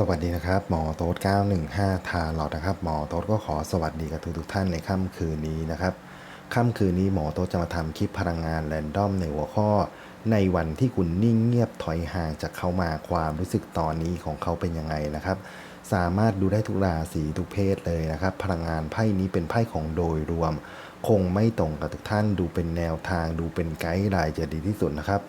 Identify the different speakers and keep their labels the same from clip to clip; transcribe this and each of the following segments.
Speaker 1: สวัสดีนะครับ หมอโต๊ด915 ทาหลอดนะครับ หมอโต๊ดก็ขอสวัสดีกับทุกทุกท่านในค่ำคืนนี้นะครับ ค่ำคืนนี้หมอโต๊ดจะมาทำคลิปพลังงานแรนดอมในหัวข้อ ในวันที่คุณนิ่งเงียบถอยห่างจากเขามาความรู้สึกตอนนี้ของเขาเป็นยังไงนะครับ สามารถดูได้ทุกราศีทุกเพศเลยนะครับ พลังงานไพ่นี้เป็นไพ่ของโดยรวม คงไม่ตรงกับทุกท่านดูเป็นแนวทางดูเป็นไกด์ไลน์จะดีที่สุดนะครับ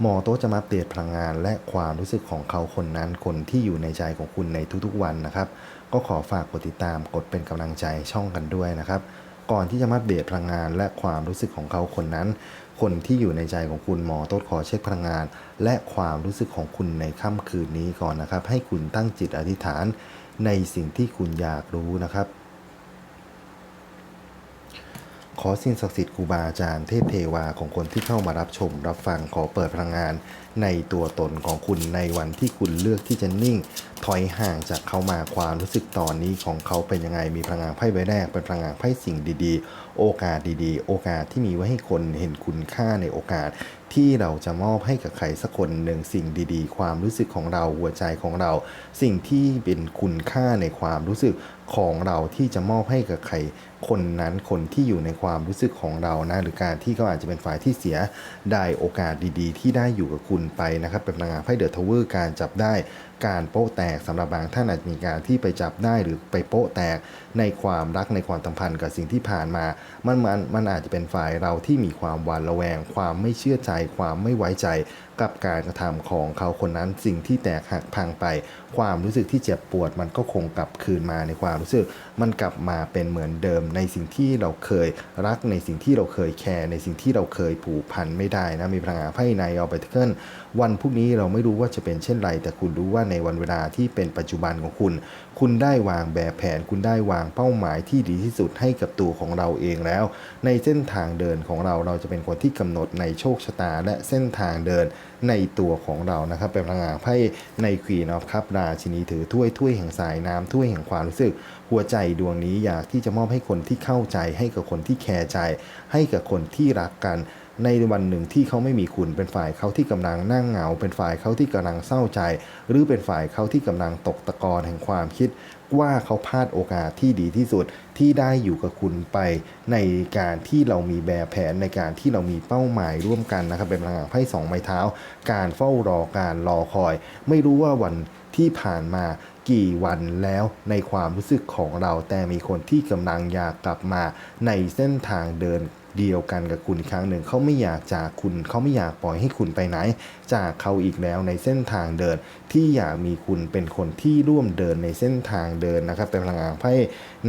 Speaker 1: หมอโต๊ะจะมาอัปเดตพลังงาน และความรู้สึกของเขาคนนั้นคนที่อยู่ในใจของคุณในทุกๆวันนะครับ ก็ขอฝากกดติดตามกดเป็นกำลังใจช่องกันด้วยนะครับ ก่อนที่จะมาอัปเดตพลังงานและความรู้สึกของเขาคนนั้น คนที่อยู่ในใจของคุณหมอโต๊ดขอเช็คพลังงาน และความรู้สึกของคุณในค่ำคืนนี้ก่อนนะครับ ให้คุณตั้งจิตอธิษฐานในสิ่งที่คุณอยากรู้นะครับ ข อสิ่งศักดิ์สิทธิ์ครูบาอาจารย์เทพเทวาของคนที่เข้ามารับชม รับฟังขอเปิดพลังงาน ในตัวตนของคุณในวันที่คุณเลือกที่จะนิ่ง ถอยห่างจากเขามาความรู้สึกตอนนี้ของเขาเป็นยังไงมีพลังงานไพ่ใบแรกเป็นพลังงานไพ่สิ่งดีๆ โอกาสดีๆ โอกาสที่มีไว้ให้คนเห็นคุณค่าในโอกาส ที่เราจะมอบให้กับใครสักคนหนึ่งสิ่งดีๆ ความรู้สึกของเราหัวใจของเรา สิ่งที่เป็นคุณค่าในความรู้สึกของเราที่จะมอบให้กับใครคนนั้นคนที่อยู่ในความรู้สึกของเรานะหรือการที่เขาอาจจะเป็นฝ่ายที่เสียได้โอกาสดีๆ ที่ได้อยู่กับคุณไปนะครับเป็นพลังงานไพ่เดอะทาวเวอร์การจับได้การโป๊ะแตกสำหรับบางท่านอาจจะมีการที่ไปจับได้หรือไปโป๊ะแตกในความรักในความสัมพันธ์กับสิ่งที่ผ่านมา มันมันมันอาจจะเป็นฝ่ายเราที่มีความหวาดระแวง ความไม่เชื่อใจ ความไม่ไว้ใจ กับการกระทำของเขาคนนั้นสิ่งที่แตกหักพังไป ความรู้สึกที่เจ็บปวด มันก็คงกลับคืนมาในความรู้สึก มันกลับมาเป็นเหมือนเดิม ในสิ่งที่เราเคยรักในสิ่งที่เราเคยแคร์ในสิ่งที่เราเคยผูกพันไม่ได้นะมีพลังงานไพ่ในเอาไปเทิลวันพรุ่งนี้เราไม่รู้ว่าจะเป็นเช่นไร แต่คุณรู้ว่าในวันเวลาที่เป็นปัจจุบันของคุณ คุณได้วางแบบแผน คุณได้วางเป้าหมายที่ดีที่สุดให้กับตัวของเราเองแล้ว ในเส้นทางเดินของเราเราจะเป็นคนที่กำหนดในโชคชะตาและเส้นทางเดินในตัวของเรานะครับเป็นพลังงานไพ่ในควีนอฟคัพราชินีถือถ้วยถ้วยแห่งสายน้ำถ้วยแห่งความรู้สึก หัวใจดวงนี้อยากที่จะมอบให้คนที่เข้าใจให้กับคนที่แคร์ใจ ให้กับคนที่รักกัน ในวันหนึ่งที่เขาไม่มีคุณเป็นฝ่ายเขาที่กำลังนั่งเหงา เป็นฝ่ายเขาที่กำลังเศร้าใจ หรือเป็นฝ่ายเขาที่กำลังตกตะกอนแห่งความคิด ว่าเขาพลาดโอกาสที่ดีที่สุดที่ได้อยู่กับคุณไป ในการที่เรามีแบบแผนในการที่เรามีเป้าหมายร่วมกันนะครับเป็นพลังงานไพ่สองไม้เท้า การเฝ้ารอการรอคอย ไม่รู้ว่าวันที่ผ่านมากี่วันแล้วในความรู้สึกของเราแต่มีคนที่กำลังอยากกลับมาในเส้นทางเดิน เดียวกันกับคุณอีกครั้งหนึ่งเขาไม่อยากจากคุณเขาไม่อยากปล่อยให้คุณไปไหน จากเขาอีกแล้วในเส้นทางเดิน ที่อยากมีคุณเป็นคนที่ร่วมเดินในเส้นทางเดินนะครับเป็นพลังงานไพ่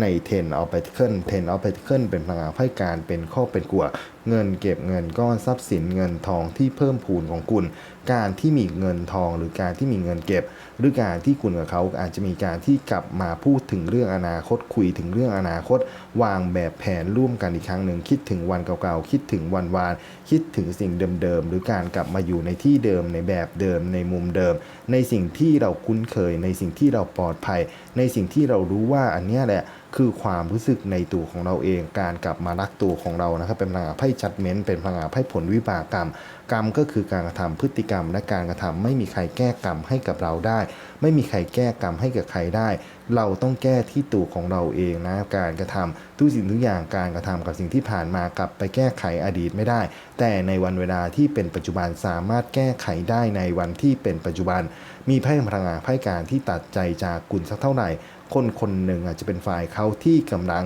Speaker 1: ในเทนเอาไปเคิลเทนเอาไปเคิลเป็นพลังงานไพ่การเป็นข้อเป็นกลัว เงินเก็บเงินก้อนทรัพย์สินเงินทองที่เพิ่มพูนของคุณ การที่มีเงินทองหรือการที่มีเงินเก็บ หรือการที่คุณกับเขาอาจจะมีการที่กลับมาพูดถึงเรื่องอนาคตคุยถึงเรื่องอนาคต วางแบบแผนร่วมกันอีกครั้งหนึ่งคิดถึงวันเก่าๆคิดถึงวันวาน คิดถึงสิ่งเดิมๆหรือการกลับมาอยู่ในที่เดิมในแบบเดิมในมุมเดิม ในสิ่งที่เราคุ้นเคย ในสิ่งที่เราปลอดภัย ในสิ่งที่เรารู้ว่าอันนี้แหละคือความรู้สึกในตัวของเราเอง การกลับมารักตัวของเรานะครับเป็นพลังงานไพ่จัดเม้นเป็นพลังงานไพ่ผลวิบากกรรม กรรมก็คือการกระทำพฤติกรรม และการกระทำไม่มีใครแก้กรรมให้กับเราได้ ไม่มีใครแก้กรรมให้กับใครได้ เราต้องแก้ที่ตัวของเราเองนะการกระทำทุกสิ่งทุกอย่างการกระทำกับสิ่งที่ผ่านมากลับไปแก้ไขอดีตไม่ได้ แต่ในวันเวลาที่เป็นปัจจุบันสามารถแก้ไขได้ในวันที่เป็นปัจจุบัน มีไพ่พลังงานไพ่การที่ตัดใจจากคุณสักเท่าไหร่ คนคนหนึ่งอาจจะเป็นฝ่ายเขาที่กำลัง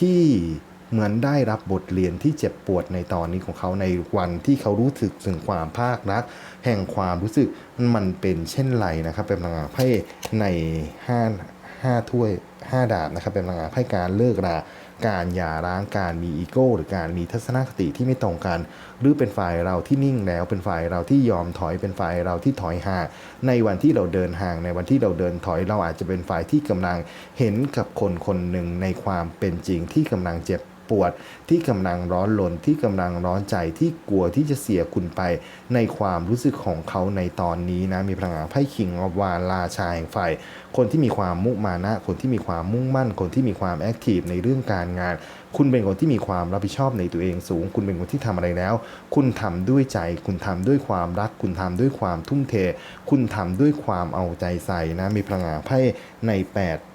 Speaker 1: ที่เหมือนได้รับบทเรียนที่เจ็บปวดในตอนนี้ของเขาในวันที่เขารู้สึกถึงความภาครัก แห่งความรู้สึกมันเป็นเช่นไรนะครับ เป็นพลังงานไพ่ในห้าห้าถ้วยห้าดาบนะครับ เป็นพลังงานไพ่การเลิกรา การหย่าร้างการมีอีโก้ หรือการมีทัศนคติที่ไม่ตรงกัน หรือเป็นฝ่ายเราที่นิ่งแล้วเป็นฝ่ายเราที่ยอมถอยเป็นฝ่ายเราที่ถอยห่างในวันที่เราเดินห่าง ในวันที่เราเดินถอยเราอาจจะเป็นฝ่ายที่กำลังเห็นกับคนคนหนึ่งในความเป็นจริงที่กำลังเจ็บ ปวด ที่กำลังร้อนรนที่กำลังร้อนใจที่กลัวที่จะเสียคุณไป ในความรู้สึกของเขาในตอนนี้นะมีพลังงานไพ่คิงอวาราชาแห่งไฟคนที่มีความมุมานะ คนที่มีความมุ่งมั่น คนที่มีความแอคทีฟในเรื่องการงาน คุณเป็นคนที่มีความรับผิดชอบในตัวเองสูง คุณเป็นคนที่ทำอะไรแล้ว คุณทำด้วยใจ คุณทำด้วยความรัก คุณทำด้วยความทุ่มเท คุณทำด้วยความเอาใจใส่นะ มีพลังงานไพ่ใน 8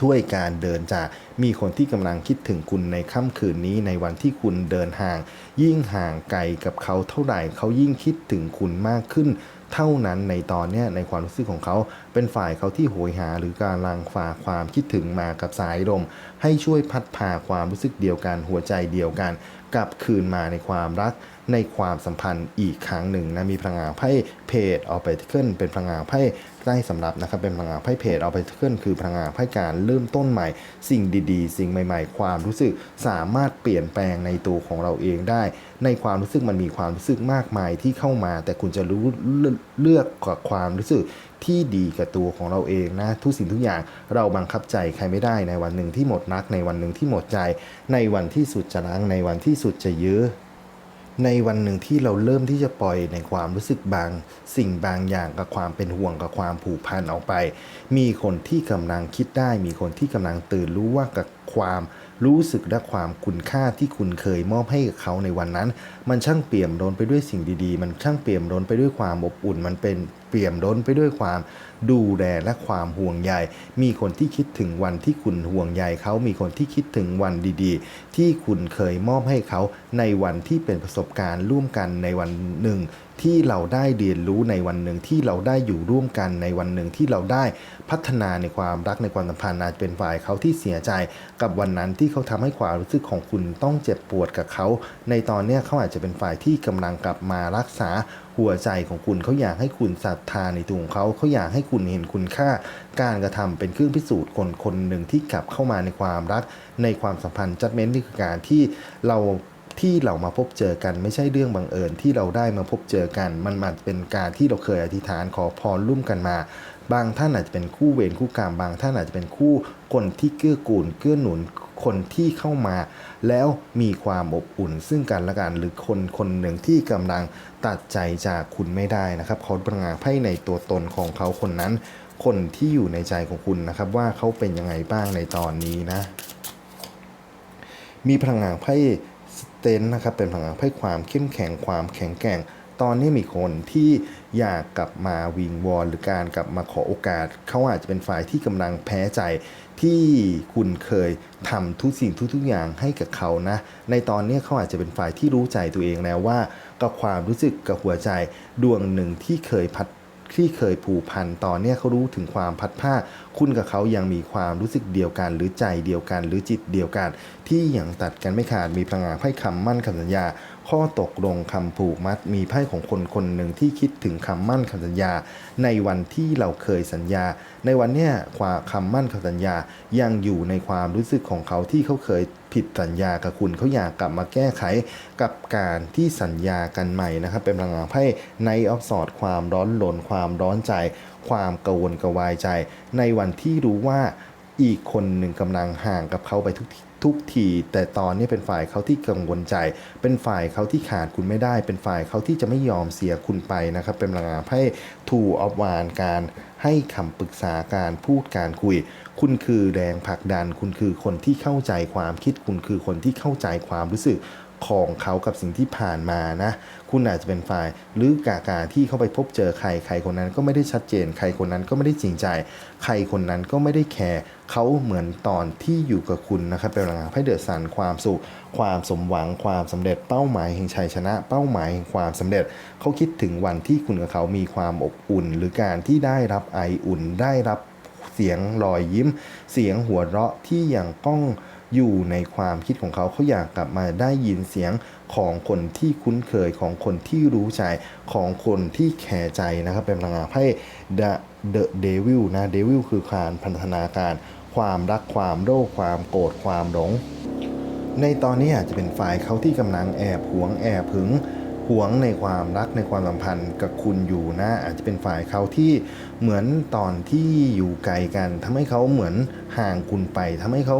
Speaker 1: ถ้วยการเดินจากมีคนที่กำลังคิดถึงคุณในค่ำคืนนี้ในวันที่คุณเดินห่าง ยิ่งห่างไกลกับเขาเท่าไหร่เขายิ่งคิดถึงคุณมากขึ้น เท่านั้นในตอนนี้ในความรู้สึกของเขา เป็นฝ่ายเขาที่โหยหาหรือการลังฝาความคิดถึงมากับสายลมให้ช่วยพัดพาความรู้สึกเดียวกันหัวใจเดียวกัน กลับคืนมาในความรักในความสัมพันธ์อีกครั้งหนึ่งนะมีพลังงานไพ่เพจเออไปเคิลเป็นพลังงานไพ่ใกล้สำหรับนะครับเป็นพลังงานไพ่เพจเออไปเคิลคือพลังงานไพ่การเริ่มต้นใหม่ สิ่งดีๆ สิ่งใหม่ ๆ ความรู้สึกสามารถเปลี่ยนแปลงในตัวของเราเองได้ ในความรู้สึกมันมีความรู้สึกมากมายที่เข้ามา แต่คุณจะรู้เลือกกับความรู้สึก ที่ดีกับตัวของเราเองนะทุกสิ่งทุกอย่างเราบังคับใจใครไม่ได้ในวันหนึ่งที่หมดรัก ในวันหนึ่งที่หมดใจ ในวันที่สุดจะล้างในวันที่สุดจะยื้อในวันหนึ่งที่เราเริ่มที่จะปล่อยในความรู้สึกบาง สิ่งบางอย่างกับความเป็นห่วงกับความผูกพันออกไป มีคนที่กำลังคิดได้ มีคนที่กำลังตื่นรู้ว่ากับความรู้สึกและความคุณค่าที่คุณเคยมอบให้กับเขาในวันนั้น มันช่างเปี่ยมล้นไปด้วยสิ่งดีๆ มันช่างเปี่ยมล้นไปด้วยความอบอุ่นมันเป็น เปี่ยมล้นไปด้วยความดูแลและความห่วงใย มีคนที่คิดถึงวันที่คุณห่วงใยเขามีคนที่คิดถึงวันดีๆ ที่คุณเคยมอบให้เขาในวันที่เป็นประสบการณ์ร่วมกันในวันหนึ่งที่เราได้เรียนรู้ในวันหนึ่งที่เราได้อยู่ร่วมกันในวันหนึ่งที่เราได้พัฒนาในความรักในความสัมพันธ์อาจเป็นฝ่ายเขาที่เสียใจกับวันนั้นที่เขาทำให้ความรู้สึกของคุณต้องเจ็บปวดกับเขา ในตอนนี้เขาอาจจะเป็นฝ่ายที่กำลังกลับมารักษา หัวใจของคุณเขาอยากให้คุณศรัทธาในตัวของเขาเขาอยากให้คุณเห็นคุณค่า การกระทำเป็นเครื่องพิสูจน์คนคนหนึ่งที่กลับเข้ามาในความรัก ในความสัมพันธ์จัดเม้นนี่คือการที่เราที่เรามาพบเจอกันไม่ใช่เรื่องบังเอิญที่เราได้มาพบเจอกัน มันมาเป็นการที่เราเคยอธิษฐานขอพรร่วมกันมา บางท่านอาจจะเป็นคู่เวรคู่กรรมบางท่านอาจจะเป็นคู่คนที่เกื้อกูลเกื้อหนุนคนที่เข้ามา แล้วมีความอบอุ่นซึ่งกันและกันหรือคนคนหนึ่งที่กำลังตัดใจจากคุณไม่ได้นะครับเขาพลังงานไพ่ในตัวตนของเขาคนนั้น คนที่อยู่ในใจของคุณนะครับ ว่าเขาเป็นยังไงบ้างในตอนนี้นะ มีพลังงานไพ่สเตนนะครับเป็นพลังงานไพ่ความเข้มแข็งความแข็งแกร่ง ตอนนี้มีคนที่ อยากกลับมาวิงวอนหรือการกลับมาขอโอกาส เขาอาจจะเป็นฝ่ายที่กำลังแพ้ใจที่คุณเคยทำทุกสิ่งทุกๆอย่างให้กับเขานะ ในตอนนี้เขาอาจจะเป็นฝ่ายที่รู้ใจตัวเองแล้วว่ากับความรู้สึกกับหัวใจดวงหนึ่งที่เคยพัดที่เคยผูกพันตอนนี้เขารู้ถึงความพัดผ้า คุณกับเขายังมีความรู้สึกเดียวกัน หรือใจเดียวกัน หรือจิตเดียวกัน ที่ยังตัดกันไม่ขาดมีพลังงานไพ่คำมั่นคำสัญญา ข้อตกลงคำผูกมัดมีไพ่ของคนคนหนึ่งที่คิดถึงคำมั่นคำสัญญา ในวันที่เราเคยสัญญา ในวันเนี้ยความคำมั่นคำสัญญายังอยู่ในความรู้สึกของเขาที่เขาเคยผิดสัญญากับคุณเขาอยากกลับมาแก้ไขกับการที่สัญญากันใหม่นะครับ เป็นพลังงานไพ่ในออฟสอดความร้อนรนความร้อนใจ ความกังวลกระวายใจ ในวันที่รู้ว่า อีกคนหนึ่งกำลังห่างกับเขาไปทุกทีทุกที แต่ตอนนี้เป็นฝ่ายเขาที่กังวลใจ เป็นฝ่ายเขาที่ขาดคุณไม่ได้ เป็นฝ่ายเขาที่จะไม่ยอมเสียคุณไปนะครับ เป็นพลังงานไพ่ทูออฟวานการให้คำปรึกษาการพูดการคุย คุณคือแรงผลักดัน คุณคือคนที่เข้าใจความคิด คุณคือคนที่เข้าใจความรู้สึก ของเขากับสิ่งที่ผ่านมานะ คุณอาจจะเป็นฝ่ายหรือกาการที่เขาไปพบเจอใครใครคนนั้นก็ไม่ได้ชัดเจน ใครคนนั้นก็ไม่ได้จริงใจ ใครคนนั้นก็ไม่ได้แคร์เขาเหมือนตอนที่อยู่กับคุณนะครับเป็นพลังงานไพ่เดือดสันความสุข ความสมหวังความสำเร็จเป้าหมายแห่งชัยชนะ เป้าหมายแห่งความสำเร็จเขาคิดถึงวันที่คุณกับเขามีความอบอุ่น หรือการที่ได้รับไออุ่นได้รับเสียงรอยยิ้ม เสียงหัวเราะที่ยังก้อง อยู่ในความคิดของเขาเขาอยากกลับมาได้ยินเสียงของคนที่คุ้นเคยของคนที่รู้ใจของคนที่แคร์ใจนะครับเป็นพลังงานไพ่ The The Devil นะ Devil คือการพันธนาการ ความรักความโลภความโกรธความหลง ในตอนนี้อาจจะเป็นฝ่ายเขาที่กำลังแอบหวงแอบหึงหวงในความรักในความสัมพันธ์กับคุณอยู่นะ อาจจะเป็นฝ่ายเขาที่เหมือนตอนที่อยู่ไกลกันทำให้เขาเหมือนห่างคุณไปทำให้เขา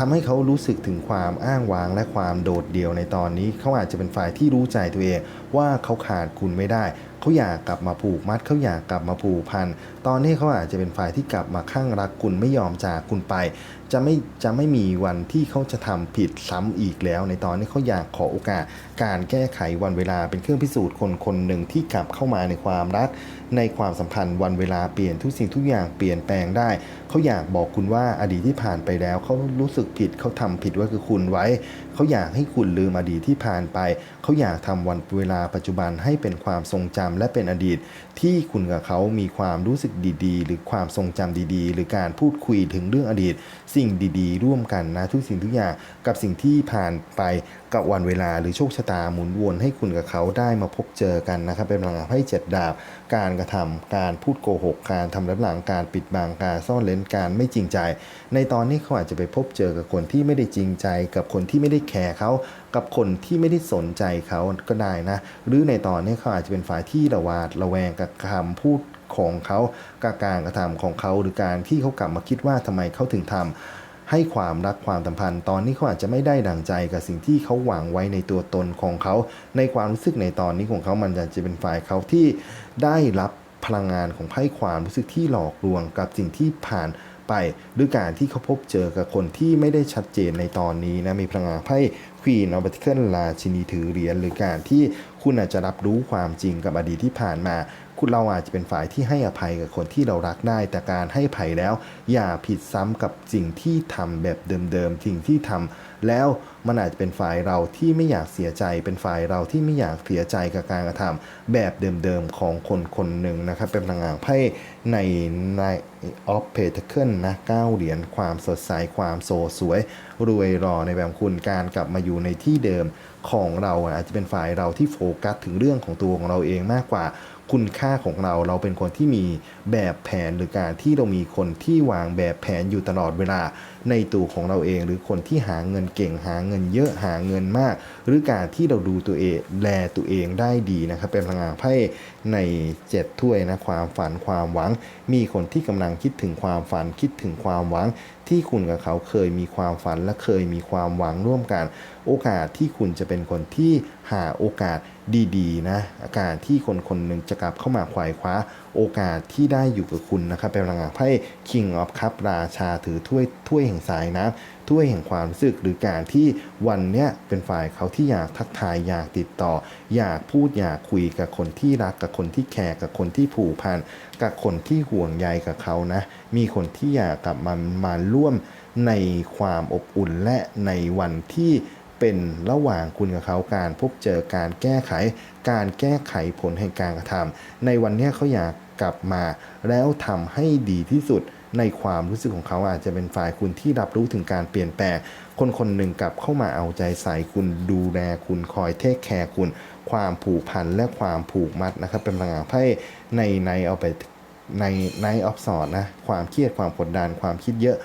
Speaker 1: ทำให้เขารู้สึกถึงความอ้างว้างและความโดดเดี่ยวในตอนนี้ เขาอาจจะเป็นฝ่ายที่รู้ใจตัวเอง ว่าเขาขาดคุณไม่ได้ เขาอยากกลับมาผูกมัด เขาอยากกลับมาผูกพัน ตอนนี้เขาอาจจะเป็นฝ่ายที่กลับมาข้างรักคุณไม่ยอมจากคุณไป จะไม่จะไม่มีวันที่เขาจะทำผิดซ้ำอีกแล้ว ในตอนนี้เขาอยากขอโอกาสการแก้ไขวันเวลาเป็นเครื่องพิสูจน์คนคนหนึ่งที่กลับเข้ามาในความรัก ในความสัมพันธ์วันเวลาเปลี่ยนทุกสิ่งทุกอย่างเปลี่ยนแปลงได้ เขาอยากบอกคุณว่าอดีตที่ผ่านไปแล้วเขารู้สึกผิดเขาทำผิดว่าคือคุณไว้ เขาอยากให้คุณลืมอดีตที่ผ่านไป เขาอยากทำวันเวลาปัจจุบันให้เป็นความทรงจำและเป็นอดีต ที่คุณกับเขามีความรู้สึกดีๆ หรือความทรงจำดีๆ หรือการพูดคุยถึงเรื่องอดีตสิ่งดีๆ ร่วมกันนะ ทุกสิ่งทุกอย่างกับสิ่งที่ผ่านไปกับวันเวลาหรือโชคชะตาหมุนวนให้คุณกับเขาได้มาพบเจอกันนะครับ เป็นพลังงานให้เจ็ดดาบ การกระทำการพูดโกหก การทำรับหลังการปิดบังการซ่อนเล้นการไม่จริงใจ ในตอนนี้เขาอาจจะไปพบเจอกับคนที่ไม่ได้จริงใจ กับคนที่ไม่ได้แคร์เขากับคนที่ไม่ได้สนใจเขาก็ได้นะ หรือในตอนนี้เขาอาจจะเป็นฝ่ายที่ระวาดระแวงกับคำพูด ของเขากับการกระทำของเขาหรือการที่เขากลับมาคิดว่าทำไมเขาถึงทำให้ความรักความสัมพันธ์ ตอนนี้เขาอาจจะไม่ได้ดังใจกับสิ่งที่เขาหวังไว้ในตัวตนของเขา ในความรู้สึกในตอนนี้ของเขามันจะเป็นฝ่ายเขาที่ได้รับพลังงานของไพ่ความรู้สึกที่หลอกลวงกับสิ่งที่ผ่านไปด้วยการที่เขาพบเจอกับคนที่ไม่ได้ชัดเจนในตอนนี้นะมีพลังงานไพ่ควีนอ f บัติเคิลราชินีถือเหรียญหรือการที่คุณอาจจะรับรู้ความจริงกับอดีตที่ผ่านมา คุณเราอาจจะเป็นฝ่ายที่ให้อภัยกับคนที่เรารักได้ แต่การให้อภัยแล้ว อย่าผิดซ้ำกับสิ่งที่ทำแบบเดิมๆสิ่งที่ทำแล้วมันอาจจะเป็นฝ่ายเราที่ไม่อยากเสียใจ เป็นฝ่ายเราที่ไม่อยากเสียใจกับการกระทำแบบเดิมๆของคนคนหนึ่งนะครับ เป็นพลังงานไพ่ในในออฟเพเทเคิลนะเก้าเหรียญความสดใสความโซสวย รวยรอในแบบคุณการกลับมาอยู่ในที่เดิมของเราอาจจะเป็นฝ่ายเราที่โฟกัสถึงเรื่องของตัวของเราเองมากกว่า คุณค่าของเรา เราเป็นคนที่มีแบบแผนหรือการที่เรามีคนที่วางแบบแผนอยู่ตลอดเวลาในตัวของเราเอง หรือคนที่หาเงินเก่งหาเงินเยอะหาเงินมาก หรือการที่เราดูตัวเองแลตัวเองได้ดีนะครับ เป็นพลังงานไพ่ในเจ็ดถ้วยนะความฝันความหวัง มีคนที่กำลังคิดถึงความฝันคิดถึงความหวัง ที่คุณกับเขาเคยมีความฝันและเคยมีความหวังร่วมกัน โอกาสที่คุณจะเป็นคนที่หาโอกาส ดีๆนะอาการที่คนคนหนึ่งจะกลับเข้ามาควายคว้า โอกาสที่ได้อยู่กับคุณนะครับเป็นพลังงานไพ่ King of Cup ราชาถือถ้วยถ้วยแห่งสายน้ำถ้วยแห่งความรู้สึกหรือการที่วันเนี้ยเป็นฝ่ายเขาที่อยากทักทายอยากติดต่อ อยากพูดอยากคุยกับคนที่รักกับคนที่แคร์กับคนที่ผูกพันกับคนที่ห่วงใยกับเขานะมีคนที่อยากกลับมามาร่วมในความอบอุ่นและในวันที่ เป็นระหว่างคุณกับเขาการพบเจอการแก้ไข การแก้ไขผลแห่งการกระทำในวันนี้เขาอยากกลับมา แล้วทำให้ดีที่สุดในความรู้สึกของเขาอาจจะเป็นฝ่ายคุณที่รับรู้ถึงการเปลี่ยนแปลง คนคนหนึ่งกลับเข้ามาเอาใจใส่คุณดูแลคุณคอยเทคแคร์คุณ ความผูกพันและความผูกมัดนะครับ เป็นพลังงานไพ่ในในเอาไปในในออฟสอดนะ ความเครียดความกดดันความคิดเยอะ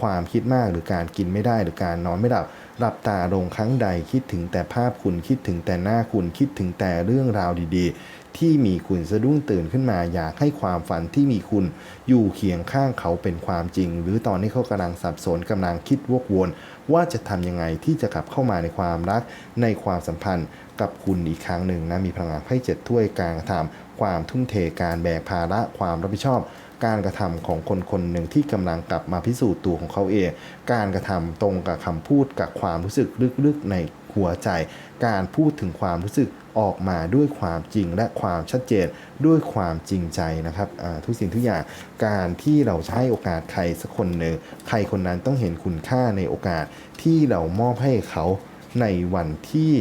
Speaker 1: ความคิดมากหรือการกินไม่ได้หรือการนอนไม่หลับหลับตาลงครั้งใดคิดถึงแต่ภาพคุณคิดถึงแต่หน้าคุณคิดถึงแต่เรื่องราวดีๆ ที่มีคุณสะดุ้งตื่นขึ้นมา อยากให้ความฝันที่มีคุณอยู่เคียงข้างเขาเป็นความจริง หรือตอนนี้เขากำลังสับสนกำลังคิดวกวน ว่าจะทำยังไงที่จะกลับเข้ามาในความรักในความสัมพันธ์กับคุณอีกครั้งหนึ่งนะมีพลังงานไพ่เจ็ดถ้วยการกระทำความทุ่มเทการแบกภาระความรับผิดชอบ การกระทำของคนคนหนึ่งที่กำลังกลับมาพิสูจน์ตัวของเขาเอง การกระทำตรงกับคำพูดกับความรู้สึกลึกๆในหัวใจ การพูดถึงความรู้สึกออกมาด้วยความจริงและความชัดเจนด้วยความจริงใจนะครับทุกสิ่งทุกอย่างการที่เราจะให้โอกาสใครสักคนหนึ่งใครคนนั้นต้องเห็นคุณค่าในโอกาสที่เรามอบให้เขาในวันที่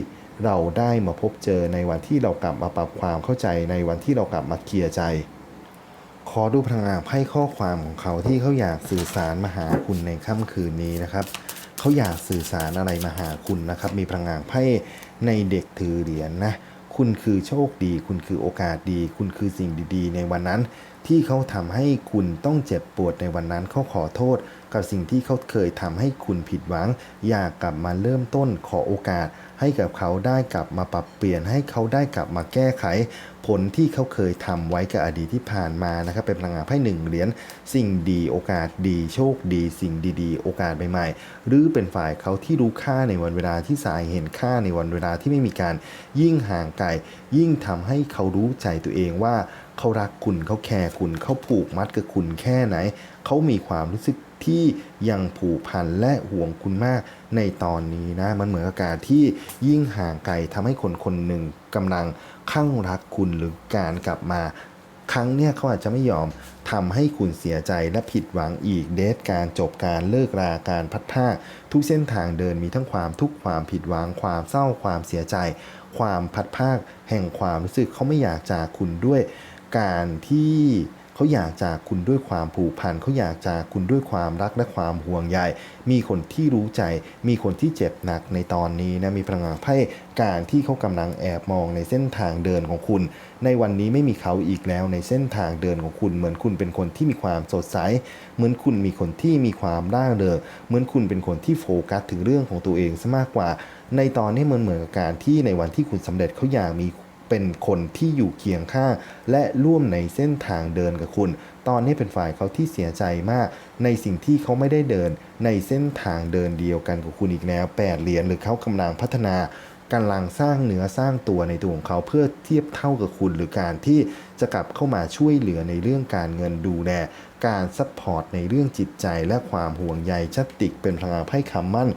Speaker 1: เราได้มาพบเจอในวันที่เรากลับมาปรับความเข้าใจในวันที่เรากลับมาเคลียร์ใจ ขอดูพลังงานไพ่ข้อความของเขาที่เขาอยากสื่อสารมาหาคุณในค่ำคืนนี้นะครับเขาอยากสื่อสารอะไรมาหาคุณนะครับ มีพลังงานไพ่ในเด็กถือเหรียญนะคุณคือโชคดี คุณคือโอกาสดี คุณคือสิ่งดีๆ ในวันนั้น ที่เขาทำให้คุณต้องเจ็บปวดในวันนั้นเขาขอโทษ กับสิ่งที่เขาเคยทำให้คุณผิดหวัง อยากกลับมาเริ่มต้นขอโอกาส ให้กับเขาได้กลับมาปรับเปลี่ยน ให้เขาได้กลับมาแก้ไข ผลที่เขาเคยทำไว้กับอดีตที่ผ่านมานะครับเป็นพลังงานไพ่หนึ่งเหรียญสิ่งดีโอกาสดีโชคดี สิ่งดีๆ โอกาสใหม่ๆ หรือเป็นฝ่ายเขาที่รู้ค่าในวันเวลาที่สายเห็นค่าในวันเวลาที่ไม่มีการ ยิ่งห่างไกลยิ่งทำให้เขารู้ใจตัวเองว่า เขารักคุณเขาแคร์คุณเขาผูกมัดกับคุณแค่ไหน เขามีความรู้สึกที่ยังผูกพันและห่วงคุณมากในตอนนี้นะ มันเหมือนกับการที่ยิ่งห่างไกลทำให้คนคนหนึ่งกำลังข้างรักคุณหรือการกลับมา ครั้งเนี้ยเขาอาจจะไม่ยอมทำให้คุณเสียใจและผิดหวังอีกเดทการจบการเลิกราการพัดพราทุกเส้นทางเดินมีทั้งความทุกข์ความผิดหวังความเศร้าความเสียใจ ความพัดพรากแห่งความรู้สึกเขาไม่อยากจากคุณด้วย การที่เขาอยากจากคุณด้วยความผูกพันเขาอยากจากคุณด้วยความรักและความห่วงใยมีคนที่รู้ใจ มีคนที่เจ็บหนักในตอนนี้นะมีพลังงานไพ่การที่เขากำลังแอบมองในเส้นทางเดินของคุณ ในวันนี้ไม่มีเขาอีกแล้วในเส้นทางเดินของคุณ เหมือนคุณเป็นคนที่มีความสดใส เหมือนคุณมีคนที่มีความร่าเริงเหมือนคุณเป็นคนที่โฟกัสถึงเรื่องของตัวเองซะมากกว่า ในตอนนี้เหมือนเหมือนกับการที่ในวันที่คุณสำเร็จเขาอยากมี เป็นคนที่อยู่เคียงข้าง และร่วมในเส้นทางเดินกับคุณ ตอนนี้เป็นฝ่ายเขาที่เสียใจมาก ในสิ่งที่เขาไม่ได้เดิน ในเส้นทางเดินเดียวกันกับคุณอีกแล้วแปดเหรียญหรือเขากำลังพัฒนากำลังสร้างเนื้อสร้างตัวในตัวของเขาเพื่อเทียบเท่ากับคุณ หรือการที่จะกลับเข้ามาช่วยเหลือในเรื่องการเงินดูแลการซัพพอร์ตในเรื่องจิตใจและความห่วงใยชัดติกเป็นพลังไพ่คำมั่น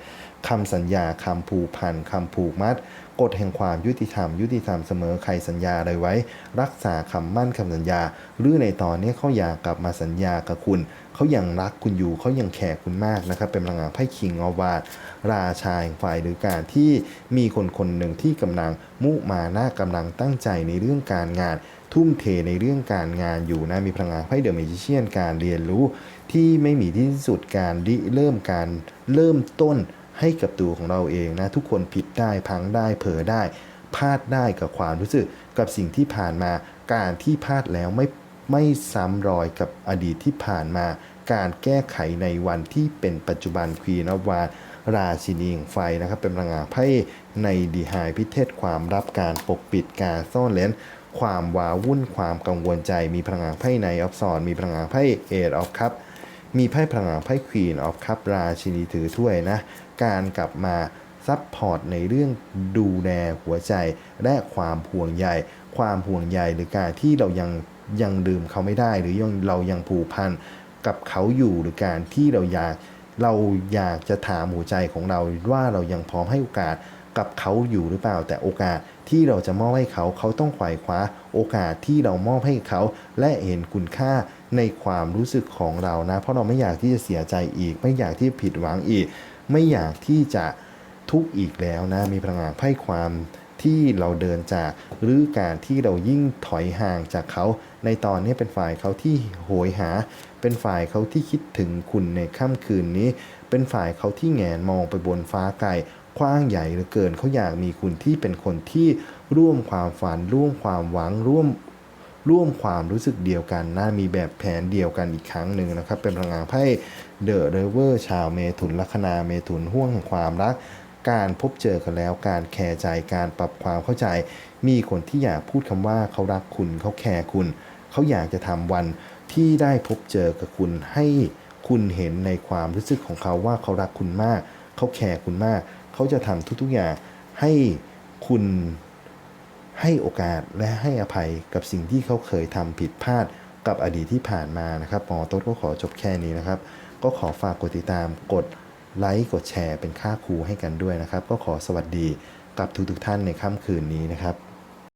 Speaker 1: คำสัญญาคำผูกพันคำผูกมัด กฎแห่งความยุติธรรม ยุติธรรมเสมอใครสัญญาอะไรไว้ รักษาคำมั่นคำสัญญา หรือในตอนนี้เขาอยากกลับมาสัญญากับคุณ เขายังรักคุณอยู่เขายังแคร์คุณมากนะครับ เป็นพลังงานไพ่คิงอวาดราชาแห่งฝ่ายหรือการที่มีคนคนหนึ่งที่กำลังมุมาหน้ากำลังตั้งใจในเรื่องการงาน ทุ่มเทในเรื่องการงานอยู่นะมีพลังงานไพ่เดอะเมจิเชียนการเรียนรู้ ที่ไม่มีที่สุดการริเริ่มการเริ่มต้น ให้กับตัวของเราเองนะ ทุกคนผิดได้พังได้เผลอได้พลาดได้กับความรู้สึกกับสิ่งที่ผ่านมา การที่พลาดแล้วไม่ไม่ซ้ำรอยกับอดีตที่ผ่านมา การแก้ไขในวันที่เป็นปัจจุบันควีนอวานราชินีแห่งไฟนะครับ เป็นพลังงานไพ่ในดีไฮพิเทศความรับการปกปิดการซ่อนเลนความว้าวุ่นความกังวลใจมีพลังงานไพ่ในออฟซอนมีพลังงานไพ่เอทออฟคัพ มีไพ่พลังงานไพ่ควีนออฟคัพราชินีถือถ้วยนะ การกลับมาซัพพอร์ตในเรื่องดูแลหัวใจ และความห่วงใย ความห่วงใยหรือการที่เรายังยังลืมเขาไม่ได้ หรือยังเรายังผูกพันกับเขาอยู่หรือการที่เราอยากเราอยากจะถามหัวใจของเราว่าเรายังพร้อมให้โอกาสกับเขาอยู่หรือเปล่า แต่โอกาสที่เราจะมอบให้เขาเขาต้องไขว่คว้า โอกาสที่เรามอบให้เขา และเห็นคุณค่า ในความรู้สึกของเรานะ เพราะเราไม่อยากที่จะเสียใจอีก ไม่อยากที่ผิดหวังอีก ไม่อยากที่จะทุกข์อีกแล้วนะ มีพลังงานไพ่ความที่เราเดินจากหรือการที่เรายิ่งถอยห่างจากเขา ในตอนนี้เป็นฝ่ายเขาที่โหยหา เป็นฝ่ายเขาที่คิดถึงคุณในค่ำคืนนี้ เป็นฝ่ายเขาที่แงนมองไปบนฟ้าไกลกว้างใหญ่เหลือเกินเขาอยากมีคุณที่เป็นคนที่ร่วมความฝัน ร่วมความหวัง ร่วม ร่วมความรู้สึกเดียวกันนะมีแบบแผนเดียวกันอีกครั้งหนึ่งนะครับ เป็นพลังงานไพ่เดอะเรเวอร์ชาวเมถุนลัคนาเมถุนห่วงแห่งความรัก การพบเจอกันแล้ว การแคร์ใจการปรับความเข้าใจ มีคนที่อยากพูดคำว่าเขารักคุณเขาแคร์คุณเขาอยากจะทำวันที่ได้พบเจอกับคุณให้คุณเห็นในความรู้สึกของเขาว่าเขารักคุณมาก เขาแคร์คุณมาก เขาจะทำทุกๆอย่างให้คุณ ให้โอกาสและให้อภัยกับสิ่งที่เขาเคยทำผิดพลาดกับอดีตที่ผ่านมานะครับหมอต้นก็ขอจบแค่นี้นะครับ ก็ขอฝากกดติดตามกดไลค์กดแชร์เป็นค่าครูให้กันด้วยนะครับ ก็ขอสวัสดีกับทุกๆท่านในค่ำคืนนี้นะครับ